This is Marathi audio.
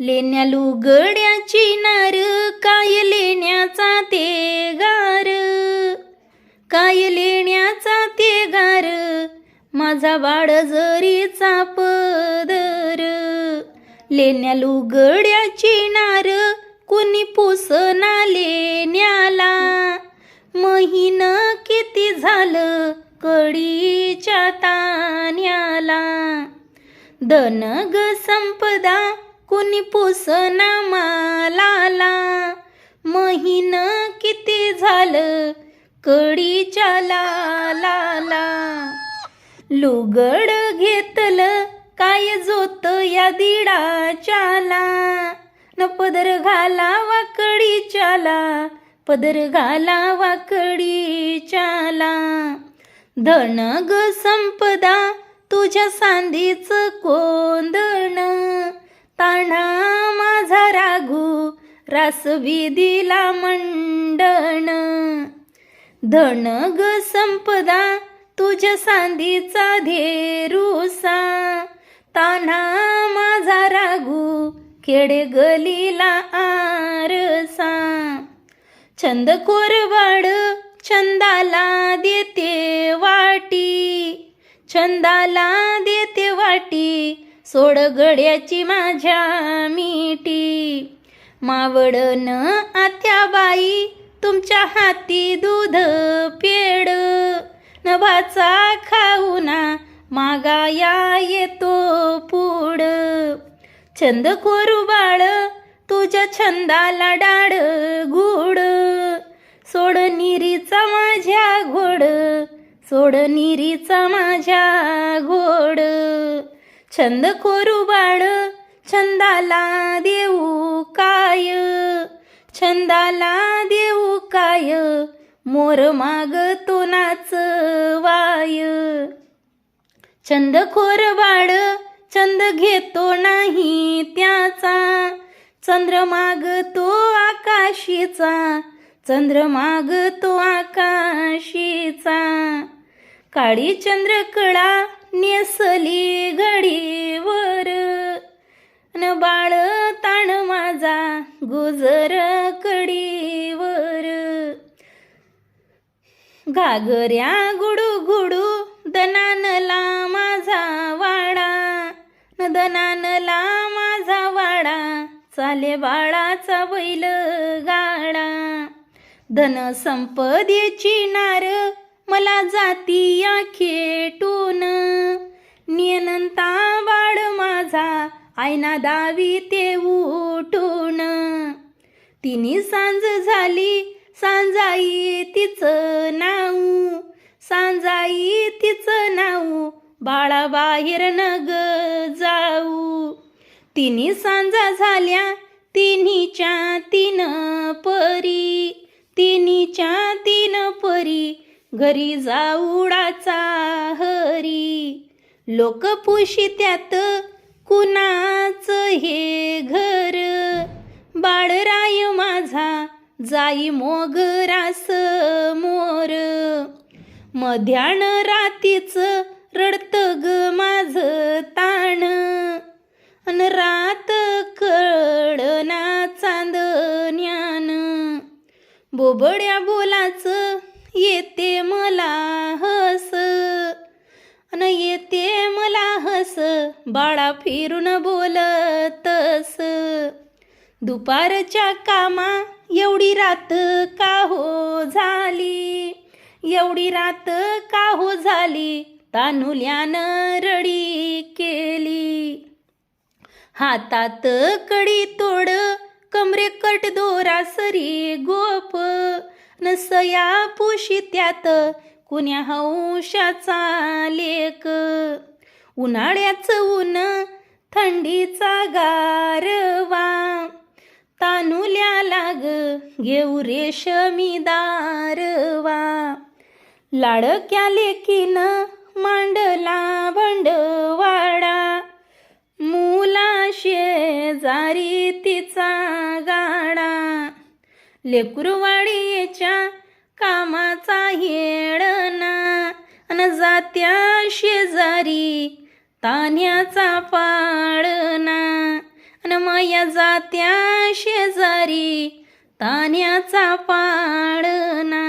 लेण्या लुगड्याची नार काय लेण्याचा ते गार? काय लेण्याचा ते गार? माझा बाळ जरीचा पदर. लेण्या लुगड्याची नार कुणी पुसना लेण्याला? महिन किती झालं कडीच्या तान्याला? धनग संपदा कुणी पुसना मालाला? महिन किती झालं कडीच्या लाला लुगड घेतलं काय जोत या दिडाच्याला? न पदर घाला वाकडीच्याला पदर घाला वाकडीच्याला धन ग संपदा तुझ्या सांदीच कोंदण. ताणा माझा राघू रासवी दिला मंडण धन ग संपदा तुझ्या सांदीचा धेरुसा. तान्हा माझा राघू खेडे गलीला आरसा. छंद कोरवाड छंदाला देते वाटी. छंदाला देते वाटी सोड गड्याची माझ्या मिठी. मावडन आत्याबाई तुमच्या हाती दूध पेड नभाचा खाऊना मागाया येतो पुढ छंद कोरू बाळ तुझ्या छंदाला डाळ गुड. सोड निरीचा माझ्या घोड सोड निरीचा माझ्या घोड. छंद खोरू बाळ छंदाला देऊ काय? छंदाला देऊ काय? मोर माग तो नाच वाय. छंद खोर बाळ छंद घेतो नाही त्याचा. चंद्र माग तो आकाशीचा चंद्र माग तो आकाशीचा. काळी चंद्रकळा नेसली घडीवर. न बाळ ताण माझा गुजर कडीवर घागऱ्या गुडू गुडू दनानला माझा वाडा. न दनानला माझा वाडा चाले बाळाचा बैल गाडा. धन संपदेची नार मला जाती या खेटून. नियनंता बाळ माझा आयना दावी ते उठून. तिनी सांज झाली सांजाई तिचं नाव. सांजाई तिचं नाव बाळा बाहेर नग जाऊ. तिन्ही सांजा झाल्या तिन्हीच्या तीन परी. तिन्हीच्या तीन घरी जाऊडाचा हरी. लोक पुशित्यात कुणाच हे घर. बाळराय माझा जाई मोगरास मोर. मध्यान रातीच रडत ग माझ ताण. अन रात कळना चांदण्यान बोबड्या बोलाचं येते मला हस. अन येते मला हस बाळा फिरून बोलतस. दुपारच्या कामा एवढी रात का हो झाली? एवढी रात का हो झाली? तानुल्यानं रडी केली. हातात कडी तोड कमरे कट दोरा सरी गोप. नसया पुशी त्यात कुण्या हौशाचा लेक. उन्हाळ्याचं ऊन थंडीचा गारवा. तानुल्या लाग घेऊ रेशमी दारवा. लाडक्या लेकीन मांडला भंडवाडा मुला शेजारी तिचा लेकुरवाडीच्या कामाचा हेळना अन जात्या शेजारी तान्याचा पाळना अन माया जात्या शेजारी तान्याचा पाळना